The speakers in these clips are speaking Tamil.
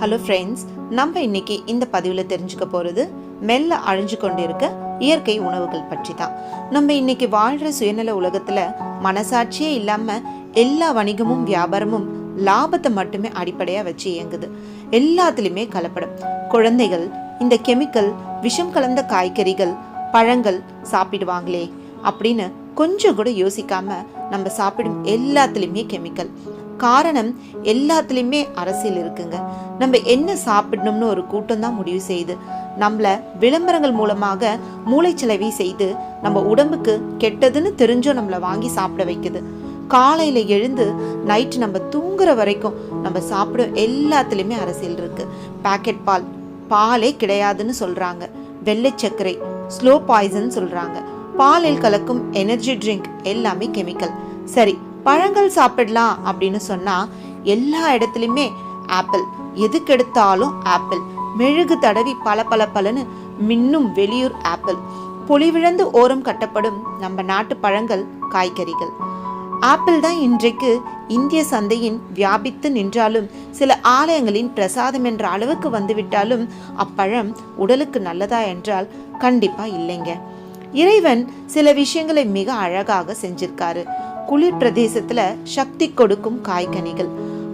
ஹலோ ஃப்ரெண்ட்ஸ் நம்ம இன்னைக்கு இந்த பதிவில் தெரிஞ்சுக்க போகிறது மெல்ல அழிஞ்சு கொண்டிருக்க இயற்கை உணவுகள் பற்றி தான் நம்ம இன்னைக்கு வாழ்கிற சுயநல உலகத்தில் மனசாட்சியே இல்லாமல் எல்லா வணிகமும் வியாபாரமும் லாபத்தை மட்டுமே அடிப்படையாக வச்சு இயங்குது. எல்லாத்துலேயுமே கலப்படம். குழந்தைகள் இந்த கெமிக்கல் விஷம் கலந்த காய்கறிகள் பழங்கள் சாப்பிடுவாங்களே அப்படின்னு கொஞ்சம் கூட யோசிக்காம நம்ம சாப்பிடும் எல்லாத்துலேயுமே கெமிக்கல். காரணம் எல்லாத்துலேயுமே அரசியல் இருக்குங்க. நம்ம என்ன சாப்பிடணும்னு ஒரு கூட்டம் தான் முடிவு செய்யுது. நம்மளை விளம்பரங்கள் மூலமாக மூளைச்சலவை செய்து நம்ம உடம்புக்கு கெட்டதுன்னு தெரிஞ்சும் நம்மளை வாங்கி சாப்பிட வைக்குது. காலையில் எழுந்து நைட்டு நம்ம தூங்குற வரைக்கும் நம்ம சாப்பிட எல்லாத்துலேயுமே அரசியல் இருக்கு. பாக்கெட் பால் பாலே கிடையாதுன்னு சொல்றாங்க. வெள்ளை சர்க்கரை ஸ்லோ பாய்சன் சொல்றாங்க. பாலில் கலக்கும் எனர்ஜி ட்ரிங்க் எல்லாமே கெமிக்கல் சரி பழங்கள் சாப்பிடலாம் அப்படின்னு சொன்னால் எல்லா இடத்துலையுமே ஆப்பிள். எதுக்கு எடுத்தாலும் ஆப்பிள். மெழுகு தடவி பல பல பலன்னு மின்னும் வெளியூர் ஆப்பிள். பொலிவிழந்து ஓரம் கட்டப்படும் நம்ம நாட்டு பழங்கள் காய்கறிகள். ஆப்பிள் தான் இன்றைக்கு இந்திய சந்தையின் வியாபித்து நின்றாலும் சில ஆலயங்களின் பிரசாதம் என்ற அளவுக்கு வந்துவிட்டாலும் அப்பழம் உடலுக்கு நல்லதா என்றால் கண்டிப்பா இல்லைங்க. இறைவன் சில விஷயங்களை மிக அழகாக செஞ்சிருக்காரு. குளிர் பிரதேசத்துல சக்தி கொடுக்கும் காய்கனிகள்.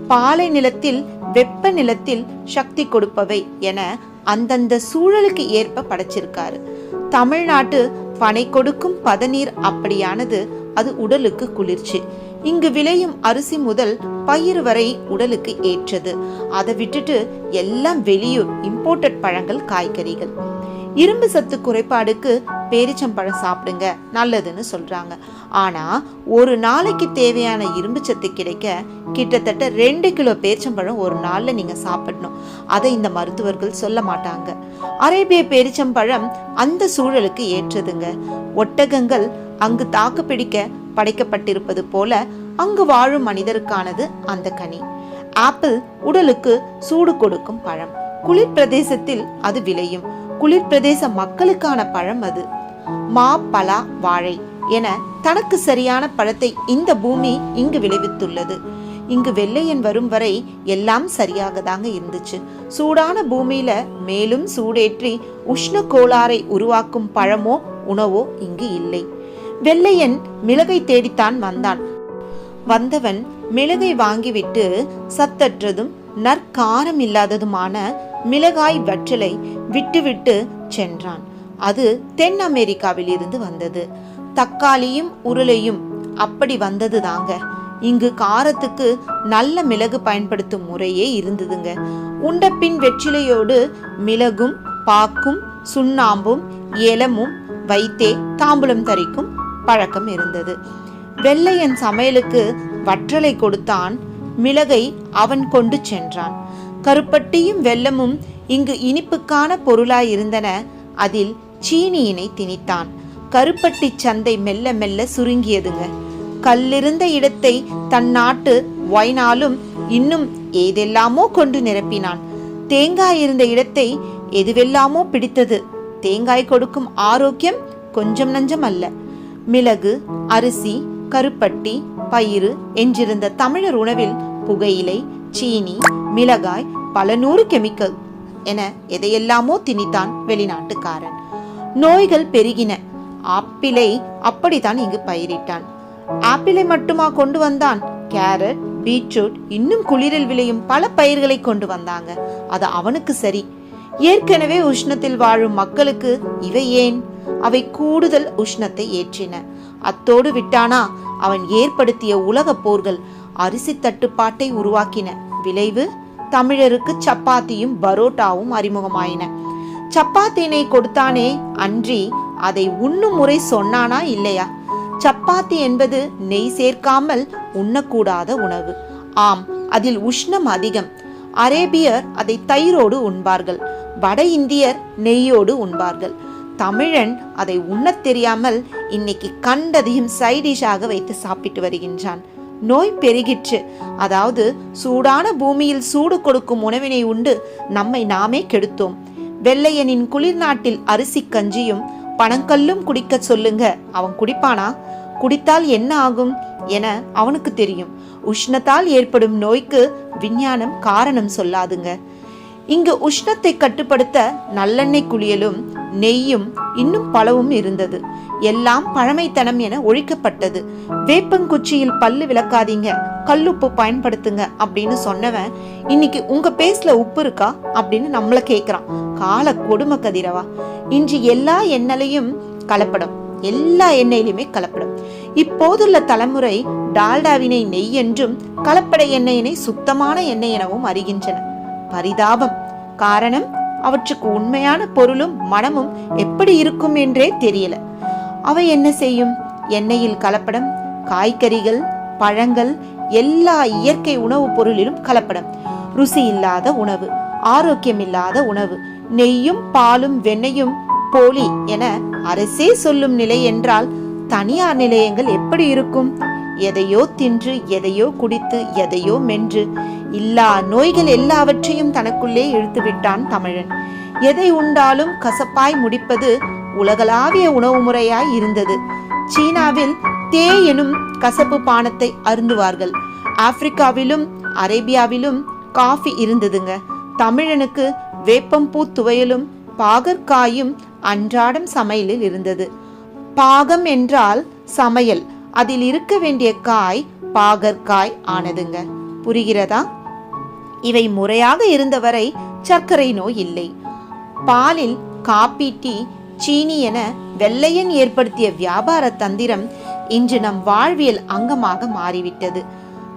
பாலை நிலத்தில் வெப்ப நிலத்தில் சக்தி கொடுப்பவை என அந்தந்த சூழலுக்கு ஏற்ப படைச்சிருக்காரு. தமிழ்நாட்டு பனை கொடுக்கும் பதநீர் அப்படியானது அது உடலுக்கு குளிர்ச்சி. இங்கு விளையும் அரிசி முதல் பயிர் வரை உடலுக்கு ஏற்றது. அதை விட்டுட்டு எல்லாம் வெளியூர் இம்போர்ட்டட் பழங்கள் காய்கறிகள். இரும்பு சத்து குறைபாடுக்கு பேரிச்சம்பழம் சாப்பிடுங்க நல்லதுன்னு சொல்றாங்க. ஆனா ஒரு நாளைக்கு தேவையான இரும்பு சத்து கிடைக்க கிட்டத்தட்ட ரெண்டு கிலோ பேரிச்சம்பழம் ஒரு நாள்ல நீங்க சாப்பிடணும். அதை இந்த மருத்துவர்கள் சொல்ல மாட்டாங்க. அரேபிய பேரிச்சம்பழம் அந்த சூழலுக்கு ஏற்றதுங்க. ஒட்டகங்கள் அங்கு தாக்கு பிடிக்க படைக்கப்பட்டிருப்பது போல அங்கு வாழும் மனிதருக்கானது அந்த கனி. ஆப்பிள் உடலுக்கு சூடு கொடுக்கும் பழம். குளிர் பிரதேசத்தில் அது விளையும். குளிர் பிரதேச மக்களுக்கான பழம் அது. மா பலா வாழை என தனக்கு சரியான பழத்தை இந்த பூமி இங்கு விளைவித்துள்ளது. இங்கு வெள்ளையன் வரும் வரை எல்லாம் சரியாக தாங்க இருந்துச்சு. சூடான பூமியில மேலும் சூடேற்றி உஷ்ண கோளாறை உருவாக்கும் பழமோ உணவோ இங்கு இல்லை. வெள்ளையன் மிளகை தேடித்தான் வந்தான். வந்தவன் மிளகை வாங்கிவிட்டு சத்தற்றதும் நற்காரம் இல்லாததுமான மிளகாய் வற்றலை விட்டுவிட்டு சென்றான். அது தென் அமெரிக்காவில் இருந்து வந்தது. தக்காளியும் உருளையும் அப்படி வந்தது தாங்க. இங்கு காரத்துக்கு நல்ல மிளகு பயன்படுத்தும் முறையே இருந்ததுங்க. உண்ட பின் வெற்றிலையோடு மிளகும் பாக்கும் சுண்ணாம்பும் ஏலமும் வைத்தே தாம்பூலம் தரிக்கும் பழக்கம் இருந்தது. வெள்ளையன் சமையலுக்கு வற்றலை கொடுத்தான். மிளகை அவன் கொண்டு சென்றான். கருப்பட்டியும் வெல்லமும் இங்கு இனிப்புக்கான பொருளாயிருந்தன. அதில் சீனியினை திணித்தான். கருப்பட்டி சந்தை மெல்ல மெல்ல சுருங்கியதுங்க. கல்லிருந்த இடத்தை தன் நாட்டு ஒய்னாலும் இன்னும் ஏதெல்லாமோ கொண்டு நிரப்பினான். தேங்காய் இருந்த இடத்தை எதுவெல்லாமோ பிடித்தது. தேங்காய் கொடுக்கும் ஆரோக்கியம் கொஞ்சம் நஞ்சம் அல்ல. மிளகு அரிசி கருப்பட்டி பயிறு என்றிருந்த தமிழர் உணவில் புகையிலை சீனி மிளகாய் பல நூறு கெமிக்கல் என எதையெல்லாமோ திணித்தான் வெளிநாட்டுக்காரன். நோய்கள் பெருகின. ஆப்பிளை அப்படித்தான் இங்கு பயிரிட்டான். ஆப்பிளை மட்டுமா கொண்டு வந்தான்? கேரட் பீட்ரூட் இன்னும் குளிரில் விளையும் பல பயிர்களை கொண்டு வந்தாங்க. அது அவனுக்கு சரி. ஏற்கனவே உஷ்ணத்தில் வாழும் மக்களுக்கு இவை ஏன்? அவை கூடுதல் உஷ்ணத்தை ஏற்றின. அத்தோடு விட்டானா? அவன் ஏற்படுத்திய உலக போர்கள் அரிசி தட்டுப்பாட்டை உருவாக்கின. விளைவு? தமிழருக்கு சப்பாத்தியும் பரோட்டாவும் அறிமுகமாயின. சப்பாத்தினை கொடுத்தானே அன்றி அதை உண்ணும் முறை சொன்னானா இல்லையா? சப்பாத்தி என்பது நெய் சேர்க்காமல் உண்ணக்கூடாத உணவு. ஆம் அதில் உஷ்ணம் அதிகம். அரேபியர் அதை தயிரோடு உண்பார்கள். வட இந்தியர் நெய்யோடு உண்பார்கள். தமிழன் அதை உண்ணத் தெரியாமல் இன்னைக்கு கண்டதையும் சைடிஷாக வைத்து சாப்பிட்டு வருகின்றான். நோய் பெருகிற்று. அதாவது சூடான பூமியில் சூடு கொடுக்கும் உணவினை உண்டு நம்மை நாமே கெடுத்தோம். வெள்ளையனின் குளிர் நாட்டில் அரிசி கஞ்சியும் பனங்கல்லும் குடிக்க சொல்லுங்க. அவன் குடிப்பானா? குடித்தால் என்ன ஆகும் என அவனுக்கு தெரியும். உஷ்ணத்தால் ஏற்படும் நோய்க்கு விஞ்ஞானம் காரணம் சொல்லாதுங்க. இங்கு உஷ்ணத்தை கட்டுப்படுத்த நல்லெண்ணெய் குளியலும் நெய்யும் இன்னும் பலவும் இருந்தது. எல்லாம் பழமைத்தனம் என ஒழிக்கப்பட்டது. வேப்பங்குச்சியில் பல்லு விளக்காதீங்க. கல்லுப்பு பயன்படுத்துங்க அப்படின்னு சொன்னவன் இன்னைக்கு உங்க பேஸ்ல உப்பு இருக்கா? அப்படின்னு நம்மள கேக்குறான். கால கொடுமை கதிரவா. இன்று எல்லா எண்ணெயிலையும் கலப்படம். எல்லா எண்ணெயிலுமே கலப்படம். இப்போதுள்ள தலைமுறை டால்டாவினை நெய் என்றும் கலப்பட எண்ணெயினை சுத்தமான எண்ணெய் எனவும் அறிகின்றன. பரிதாபம். காரணம் அவற்றுக்கு உண்மையான பொருளும் மனமும் எப்படி இருக்கும் என்றே தெரியல. அவை என்ன செய்யும்? எண்ணெயில் கலப்படம் காய்கறிகள் பழங்கள் எல்லா இயற்கை உணவுப் பொருளிலும் கலப்படம். ருசி இல்லாத உணவு ஆரோக்கியம் இல்லாத உணவு நெய்யும் பாலும் வெண்ணையும் போலி என அரசே சொல்லும் நிலை என்றால் தனியார் நிலையங்கள் எப்படி இருக்கும்? எதையோ தின்று எதையோ குடித்து எதையோ மென்று இல்லா நோய்கள் எல்லாவற்றையும் தனக்குள்ளே இழுத்துவிட்டான் தமிழன். எதை உண்டாலும் கசப்பாய் முடிப்பது உலகளாவிய உணவு முறையாய் இருந்தது. சீனாவில் தே எனும் கசப்பு பானத்தை அருந்துவார்கள். ஆப்பிரிக்காவிலும் அரேபியாவிலும் காஃபி இருந்ததுங்க. தமிழனுக்கு வேப்பம்பூ துவையலும் பாகற்காயும் அன்றாடம் சமையலில் இருந்தது. பாகம் என்றால் சமையல். அதில் இருக்க வேண்டிய காய் பாகற்காய் ஆனதுங்க. புரிகிறதா? இவை முறையாக இருந்தவரை சர்க்கரை நோய் இல்லை. பாலில் காப்பி டீ சீனி என வெள்ளையன் ஏற்படுத்திய வியாபார தந்திரம் இன்று நம் வாழ்வியல் அங்கமாக மாறிவிட்டது.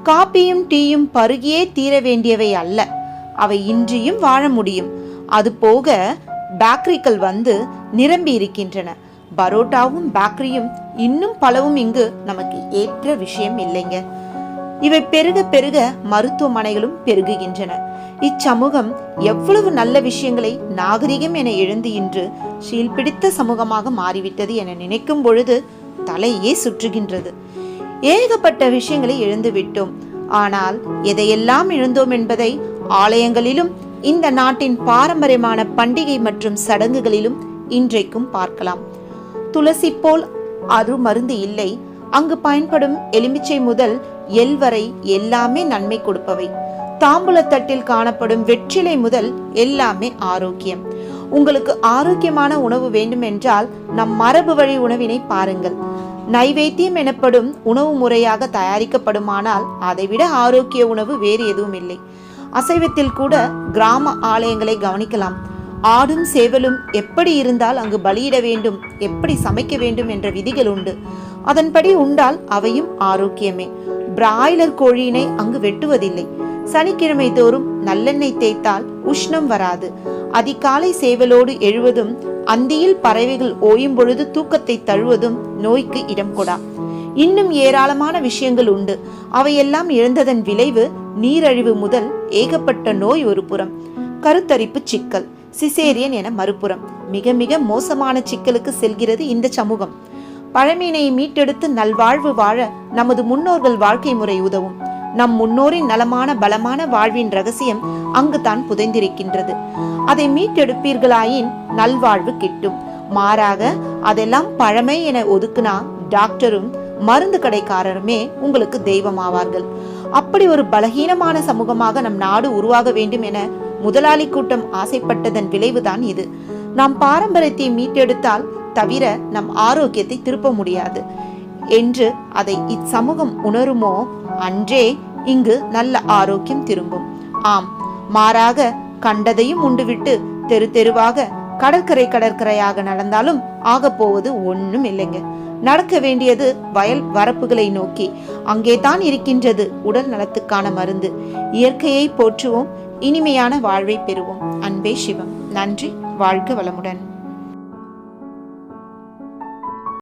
காப்பியும் டீயும் பருகியே தீர வேண்டியவை அல்ல. அவை இன்றியும் வாழ முடியும். அது போக பேக்கரிகள் வந்து நிரம்பி இருக்கின்றன. பரோட்டாவும் பேக்கரியும் இன்னும் பலவும் இங்கு நமக்கு ஏற்ற விஷயம் இல்லைங்க. இவை பெருக பெருக மருத்துவமனைகளும் பெருகுகின்றன. இச்சமூகம் எவ்வளவு நல்ல விஷயங்களை நாகரிகம் என எழுந்து இன்று சீல்பிடித்த சமூகமாக மாறிவிட்டது என நினைக்கும் பொழுது தலையே சுற்றுகின்றது. ஏகப்பட்ட விஷயங்களை இழந்து விட்டோம். ஆனால் எதையெல்லாம் இழந்தோம் என்பதை ஆலயங்களிலும் இந்த நாட்டின் பாரம்பரியமான பண்டிகை மற்றும் சடங்குகளிலும் இன்றைக்கும் பார்க்கலாம். துளசி போல் அது மருந்து இல்லை. அங்கு பயன்படும் எலுமிச்சை முதல் எல் வரை எல்லாமே நன்மை கொடுப்பவை. தாம்பூலத்தட்டில் காணப்படும் வெற்றிலை முதல் எல்லாமே ஆரோக்கியம். உங்களுக்கு ஆரோக்கியமான உணவு வேண்டும் என்றால் நம் மரபு வழி உணவினை பாருங்கள். நைவேத்தியம் எனப்படும் உணவு முறையாக தயாரிக்கப்படுமானால் அதைவிட ஆரோக்கிய உணவு வேறு எதுவும் இல்லை அசைவத்தில் கூட கிராம ஆலயங்களை கவனிக்கலாம். ஆடும் சேவலும் எப்படி இருந்தால் அங்கு பலியிட வேண்டும் எப்படி சமைக்க வேண்டும் என்ற விதிகள் உண்டு. அதன்படி உண்டால் அவையும் ஆரோக்கியமே. பிராய்லர் கோழியினை அங்கு வெட்டுவதில்லை. சனிக்கிழமை தோறும் நல்லெண்ணெய் தேய்த்தால் உஷ்ணம் வராது. அதிகாலை சேவலோடு எழுவதும் அந்தியில் பறவைகள் ஓயும் பொழுது தூக்கத்தை தழுவதும் நோய்க்கு இடம் கொடா. இன்னும் ஏராளமான விஷயங்கள் உண்டு. அவையெல்லாம் இழந்ததன் விளைவு நீரழிவு முதல் ஏகப்பட்ட நோய் ஒரு புறம். கருத்தரிப்பு சிக்கல் சிசேரியன் என மறுபுறம். மிக மிக மோசமான சிக்கலுக்கு செல்கிறது இந்த சமூகம். பழமீனை மீட்டெடுத்து நல்வாழ்வு வாழ நமது முன்னோர்கள் வாழ்க்கை முறை உதவும். நம் முன்னோரின் நலமான பலமான வாழ்வின் ரகசியம் அங்குதான் புதைந்திருக்கின்றது. அதை மீட்டெடுப்பீர்களாயின் நல்வாழ்வு கிட்டும். மாறாக அதெல்லாம் பழமை என ஒதுக்குனா டாக்டரும் மருந்து கடைக்காரருமே உங்களுக்கு தெய்வமாவார்கள். அப்படி ஒரு பலகீனமான சமூகமாக நம் நாடு உருவாக வேண்டும் என முதலாளி கூட்டம் ஆசைப்பட்டதன் விளைவுதான் இது. நாம் பாரம்பரியத்தை மீட்டெடுத்தால் தவிர நம் ஆரோக்கியத்தை திருப்ப முடியாது. என்று அதை இச்சமூகம் உணருமோ? அன்றே இங்கு நல்ல ஆரோக்கியம் திரும்பும். ஆம் மாறாக கண்டதையும் உண்டுவிட்டு தெரு தெருவாக கடற்கரை கடற்கரையாக நடந்தாலும் ஆகப் போவது ஒண்ணும் இல்லைங்க. நடக்க வேண்டியது வயல் வரப்புகளை நோக்கி. அங்கே தான் இருக்கின்றது உடல் நலத்துக்கான மருந்து. இயற்கையை போற்றுவோம் இனிமையான வாழ்வை பெறுவோம். அன்பே சிவம். நன்றி வாழ்க வளமுடன்.